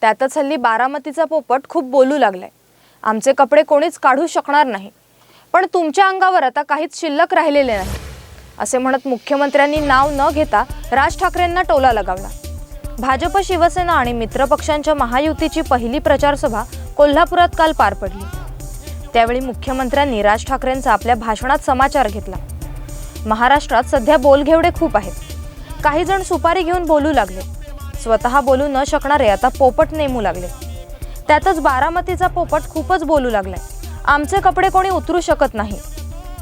त्यातच हल्ली बारामतीचा पोपट खूप बोलू लागलाय. आमचे कपडे कोणीच काढू शकणार नाही. पण तुमच्या अंगावर आता काहीच शिल्लक राहिलेले नाही. असे म्हणत मुख्यमंत्र्यांनी नाव न घेता राज ठाकरेंना टोला लगावला. भाजप शिवसेना आणि मित्रपक्षांच्या महायुतीची पहिली प्रचारसभा कोल्हापुरात काल पार पडली. त्यावेळी मुख्यमंत्र्यांनी राज ठाकरेंचा आपल्या भाषणात समाचार घेतला. महाराष्ट्रात सध्या बोलघेवडे खूप आहेत. काही जण सुपारी घेऊन बोलू लागले. स्वतः बोलू न शकणारे आता पोपट नेमू लागले. त्यातच बारामतीचा पोपट खूपच बोलू लागलाय. आमचे कपडे कोणी उतरू शकत नाही.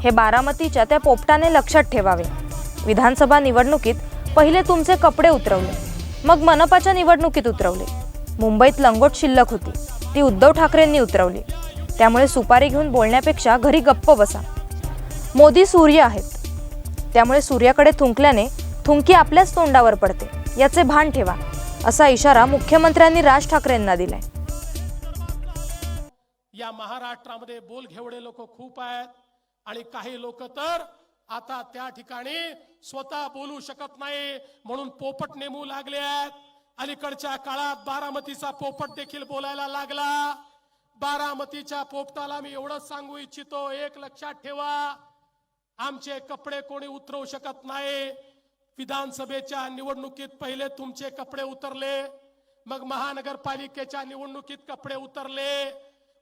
हे बारामतीच्या त्या पोपटाने लक्षात ठेवावे. विधानसभा निवडणुकीत पहिले तुमचे कपडे उतरवले. मग मनपाच्या निवडणुकीत उतरवले. मुंबईत लंगोट शिल्लक होती. ती उद्धव ठाकरेंनी उतरवली. त्यामुळे सुपारी घेऊन बोलण्यापेक्षा घरी गप्प बसा. मोदी सूर्य आहेत. त्यामुळे सूर्याकडे थुंकल्याने थुंकी आपल्याच तोंडावर पडते. याचे भान ठेवा. असा इशारा मुख्यमंत्र्यांनी राज ठाकरेंना दिलाय. या महाराष्ट्रामध्ये बोल घेवडे लोक खूप आहेत आणि काही लोक तर आता त्या ठिकाणी स्वतः बोलू शकत नाही म्हणून पोपट नेमू लागले आहेत. अलीकडच्या काळात बारामतीचा पोपट देखील बोलायला लागला. बारामतीच्या पोपटाला मी एवढंच सांगू इच्छितो एक लक्षात ठेवा. आमचे कपडे कोणी उतरवू शकत नाही. विधानसभेच्या निवडणुकीत पहिले तुमचे कपडे उतरले मग महानगरपालिकेच्या निवडणुकीत कपडे उतरले.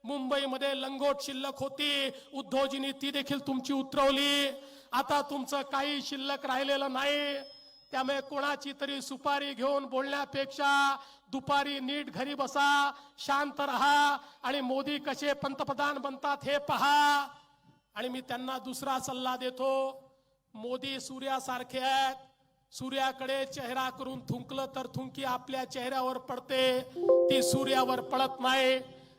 मुंबईमध्ये लंगोट शिल्लक होती उद्धवजींनी ती देखील तुमची उतरवली. आता तुमचं काही शिल्लक राहिलेलं नाही. त्यामुळे कोणाची तरी सुपारी घेऊन बोलण्यापेक्षा दुपारी नीट घरी बसा शांत राहा आणि मोदी कसे पंतप्रधान बनतात हे पहा. आणि मी त्यांना दुसरा सल्ला देतो मोदी सूर्यासारखे आहेत सूर्याकडे चेहरा करून थुंकलं तर थुंकी आपल्या चेहऱ्यावर पडते. ती सूर्यावर पडत नाही.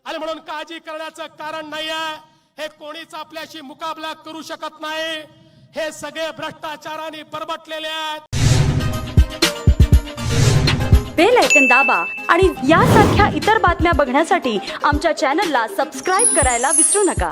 आणि म्हणून काळजी करण्याचं कारण नाही आहे हे कोणीच आपल्याशी मुकाबला करू शकत नाही. हे सगळे भ्रष्टाचाराने बरबटलेले आहेत. बेल ऐकन दाबा आणि यासारख्या इतर बातम्या बघण्यासाठी आमच्या चॅनलला सबस्क्राईब करायला विसरू नका.